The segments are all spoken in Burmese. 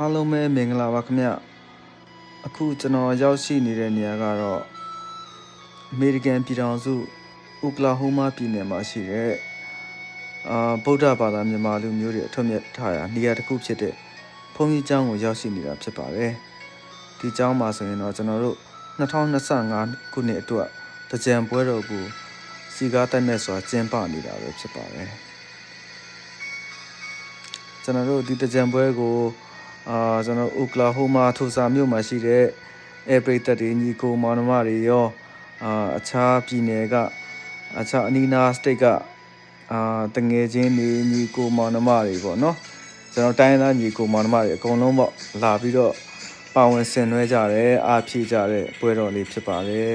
အားလုံးပဲမင်္ဂလာပါခင်ဗျအခုကျွန်တော်ရောက်ရှိနေတဲ့နေရာကတော့အမေရိကန်ပြည်ထောင်စုအိုကလာဟိုးမားပြည်နယ်မှာရှိတဲ့အာဗုဒ္ဓဘာသာမြန်မာလူမျိုးတွေအထွတ်မြတ်ထားရာနေရာတစ်ခုဖြစ်တဲ့ဘုန်းကြီးကျောင်းကိုရောက်ရှိနေတာဖြစ်ပါတယ်ဒီကျောင်းမှာဆိုရင်တော့ကျွန်တော်တို့2025ခုနှစ်အတွက်တကြံပွဲတော်ကိုစီကားတက်မဲ့စွာကျင်းပနေတာပဲဖြစ်ပါတယ်ကျွန်တော်တို့ဒီတကြံပွဲကို အာကျွန်တော်အိုကလာဟိုမာထိုစာမြို့မှာရှိတဲ့အဲပရိသတ်တွေညီကိုမောင်နှမတွေရောအာအခြားပြည်နယ်ကအခြားအနီးနားစတိတ်ကအာတငယ်ချင်းတွေညီကိုမောင်နှမတွေပေါ့နော်ကျွန်တော်တိုင်းရင်းသားညီကိုမောင်နှမတွေအကုန်လုံးပေါ့လာပြီးတော့ပါဝင်ဆင်နွှဲကြတယ်အားဖြည့်ကြတဲ့ပွဲတော်လေးဖြစ်ပါတယ်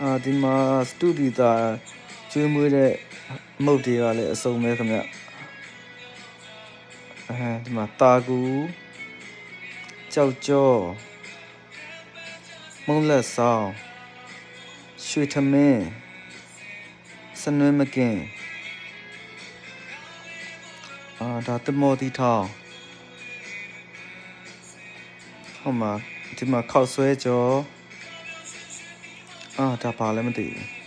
အာဒီမှာစတူဒီတာ ကျွေးမွေးတဲ့မုတ်တွေကလည်းအစုံပဲခင်ဗျအဲဒီမှာတာကူကြောက်ကြောမုံလက်ဆောင်ရွှေထမင်းစနွေးမကင်အာဒါတမောတီထောင်ဟောမှာဒီမှာခောက်ဆွဲကြောအာဒါပါလည်းမသိဘူး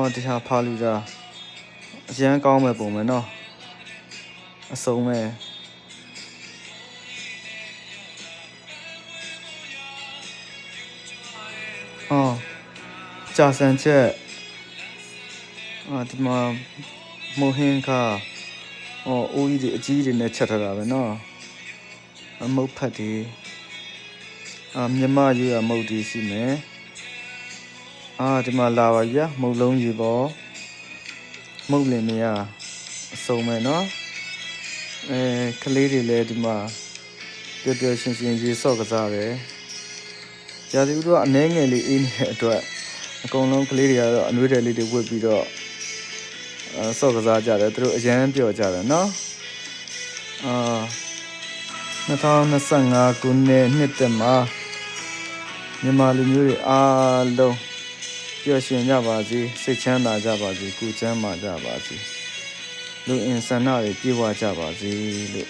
အော်ဒီဟာဖာလူတာအရန်ကောင်းမဲ့ပုံပဲเนาะအစုံပဲအော်ကြာစံချက်အာဒီမှာမိုဟင်ခါအော်အိုးကြီးတွေအကြီးတွေနဲ့ချက်ထားတာပဲเนาะ အမုတ်ဖတ်ဒီအာမြမရွရမုတ်ဒီရှိမယ် အာဒီမှာလာပါဗျာမုတ်လုံးကြီးပေါ့မုတ်လင်မရအစုံမယ်နော်အဲကလေးတွေလည်းဒီမှာပျော်ပျော်ရွှင်ရွှင်ရေဆော့ကစားတယ်ရာသီဥတုကအနှဲငယ်လေးအေးနေတဲ့အတွက်အကုန်လုံးကလေးတွေကတော့အနှွေးတယ်လေးတွေဝတ်ပြီးတော့အဲဆော့ကစားကြတယ်သူတို့အရန်ပျော်ကြတယ်နော်အာ2025ခုနှစ်နှစ်သက်မှာမြန်မာလူမျိုးတွေအားလုံး ပျော်ရွှင်ကြပါစေစိတ်ချမ်းသာကြပါစေကိုယ်ချမ်းသာကြပါစေလူအင်ဆန္ဒတွေပြည့်ဝကြပါစေလို့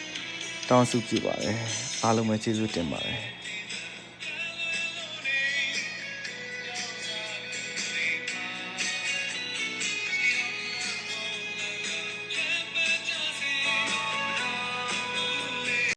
တောင်းဆုပြုပါတယ်အားလုံးပဲကျေးဇူးတင်ပါတယ်